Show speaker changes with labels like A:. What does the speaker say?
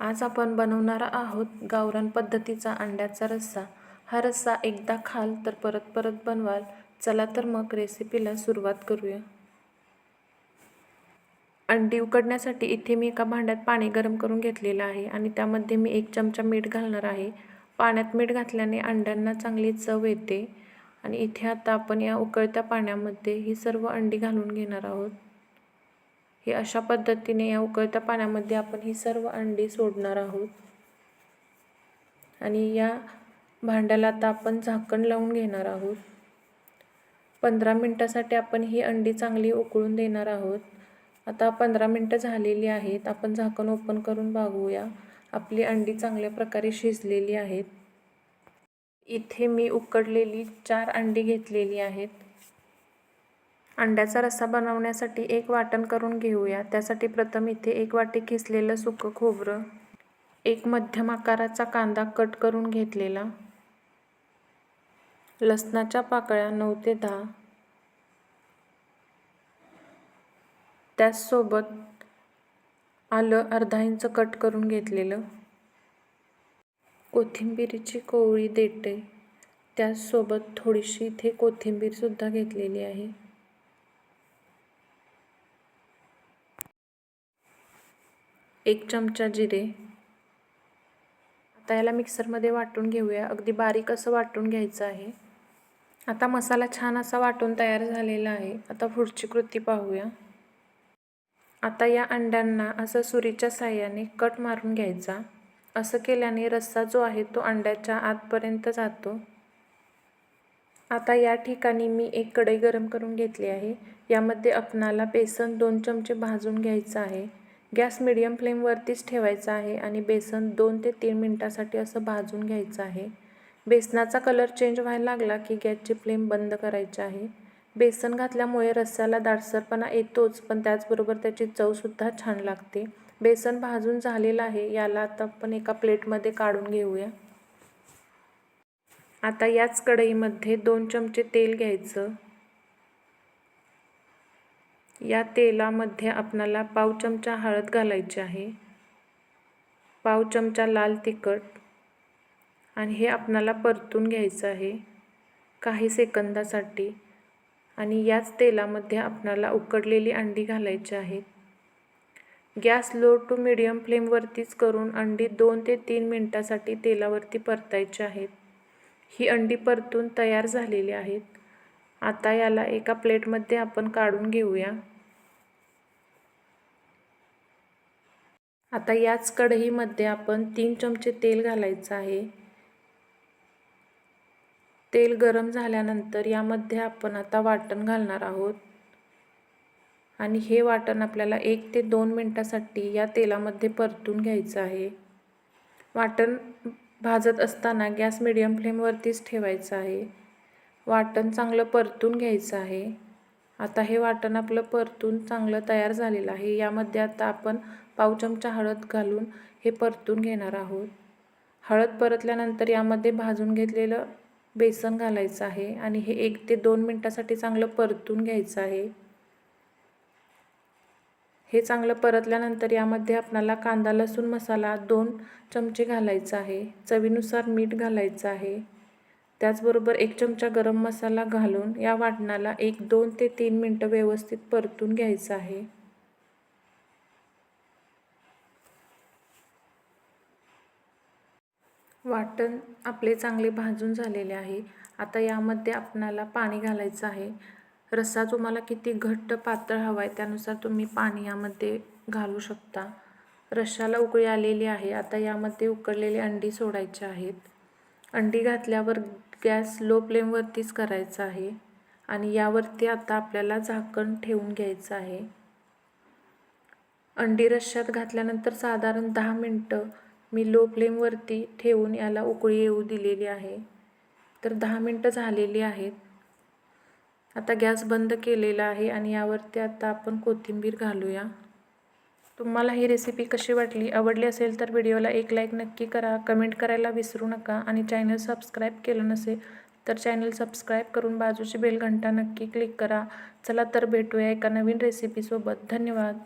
A: आज आपण बनवणार आहोत गावरान पद्धतीचा अंड्याचा रस्सा. हा रस्सा एकदा खाल तर परत परत बनवाल. चला तर मग रेसिपीला सुरुवात करूया. अंडी उकडण्यासाठी इथे मी एका भांड्यात पाणी गरम करून घेतलेलं आहे आणि त्यामध्ये मी एक चमचा मीठ घालणार आहे. पाण्यात मीठ घातल्याने अंड्यांना चांगली चव येते. आणि इथे आता आपण या उकळत्या पाण्यामध्ये ही सर्व अंडी घालून घेणार आहोत. हे अशा पद्धतीने या उकळत्या पाण्यामध्ये आपण ही सर्व अंडी सोडणार आहोत. आणि या भांड्याला आता आपण झाकण लावून घेणार आहोत. पंधरा मिनटासाठी आपण ही अंडी चांगली उकळून देणार आहोत. आता पंधरा मिनटं झालेली आहेत. आपण झाकण ओपन करून बघूया. आपली अंडी चांगल्या प्रकारे शिजलेली आहेत. इथे मी उकडलेली चार अंडी घेतलेली आहेत. अंड्याचा रस्सा बनवण्यासाठी एक वाटण करून घेऊया. त्यासाठी प्रथम इथे एक वाटी किसलेलं सुकं खोबरं एक मध्यम आकाराचा कांदा कट करून घेतलेला लसणाच्या पाकळ्या नऊ ते दहा. त्याचसोबत आलं अर्धा इंच कट करून घेतलेलं कोथिंबिरीची कोवळी देटे त्याचसोबत थोडीशी इथे कोथिंबीरसुद्धा घेतलेली आहे. एक चमचा जिरे. आता याला मिक्सरमध्ये वाटून घेऊया. अगदी बारीक असं वाटून घ्यायचं आहे. आता मसाला छान असा वाटून तयार झालेला आहे. आता पुढची कृती पाहूया. आता या अंड्यांना असं सुरीच्या साह्याने कट मारून घ्यायचा. असं केल्याने रस्सा जो आहे तो अंड्याच्या आतपर्यंत जातो. आता या ठिकाणी मी एक कढई गरम करून घेतली आहे. यामध्ये आपणाला बेसन दोन चमचे भाजून घ्यायचं आहे. गॅस मिडियम फ्लेमवरतीच ठेवायचा आहे आणि बेसन दोन ते तीन मिनटासाठी असं भाजून घ्यायचं आहे. बेसनाचा कलर चेंज व्हायला लागला की गॅसची फ्लेम बंद करायची आहे. बेसन घातल्यामुळे रस्स्याला दाटसरपणा येतोच पण त्याचबरोबर त्याची चवसुद्धा छान लागते. बेसन भाजून झालेलं आहे याला आता आपण एका प्लेटमध्ये काढून घेऊया. आता याच कढईमध्ये दोन चमचे तेल घ्यायचं. या तेलामध्ये आपणाला पाव चमचा हळद घालायची आहे. पाव चमचा लाल तिखट. आणि हे आपणाला परतून घ्यायचं आहे काही सेकंदासाठी. आणि याच तेलामध्ये आपणाला उकडलेली अंडी घालायची आहेत गॅस लो टू मिडियम फ्लेमवरतीच करून अंडी दोन ते तीन मिनटासाठी तेलावरती परतायची आहेत. ही अंडी परतून तयार झालेली आहेत. आता याला एका प्लेटमध्ये आपण काढून घेऊया. आता याच कढईमध्ये आपण तीन चमचे तेल घालायचं आहे. तेल गरम झाल्यानंतर यामध्ये आपण आता वाटण घालणार आहोत. आणि हे वाटण आपल्याला एक ते दोन मिनटासाठी या तेलामध्ये परतून घ्यायचं आहे. वाटण भाजत असताना गॅस मिडियम फ्लेमवरतीच ठेवायचं आहे. वाटण चांगलं परतून घ्यायचं आहे. आता हे वाटण आपलं परतून चांगलं तयार झालेलं आहे. यामध्ये आता आपण पाव चमचा हळद घालून हे परतून घेणार आहोत. हळद परतल्यानंतर यामध्ये भाजून घेतलेलं बेसन घालायचं आहे आणि हे एक ते दोन मिनटासाठी चांगलं परतून घ्यायचं आहे. हे चांगलं परतल्यानंतर यामध्ये आपणाला कांदा लसूण मसाला दोन चमचे घालायचा आहे. चवीनुसार मीठ घालायचं आहे. त्याचबरोबर एक चमचा गरम मसाला घालून या वाटणाला एक दोन ते तीन मिनटं व्यवस्थित परतून घ्यायचं आहे. वाटण आपले चांगले भाजून झालेले आहे. आता यामध्ये आपणाला पाणी घालायचं आहे. रस्सा तुम्हाला किती घट्ट पातळ हवा आहे त्यानुसार तुम्ही पाणी यामध्ये घालू शकता. रश्शाला उकळी आलेली आहे. आता यामध्ये उकडलेली अंडी सोडायची आहेत. अंडी घातल्यावर गॅस लो फ्लेमवरतीच करायचा आहे आणि यावरती आता आपल्याला झाकण ठेवून घ्यायचं आहे. अंडी रश्श्यात घातल्यानंतर साधारण दहा मिनटं मी लो फ्लेमवरती ठेवून याला उकळी येऊ दिलेली आहे. तर दहा मिनटं झालेली आहेत. आता गॅस बंद केलेला आहे आणि यावरती आता आपण कोथिंबीर घालूया. तुम्हाला ही रेसिपी कशी वाटली आवडली असेल तर व्हिडिओला एक लाईक नक्की करा. कमेंट करायला विसरू नका आणि चॅनल सबस्क्राईब केलं नसेल तर चॅनल सबस्क्राईब करून बाजूची बेल घंटा नक्की क्लिक करा. चला तर भेटूया एका नवीन रेसिपीसोबत धन्यवाद.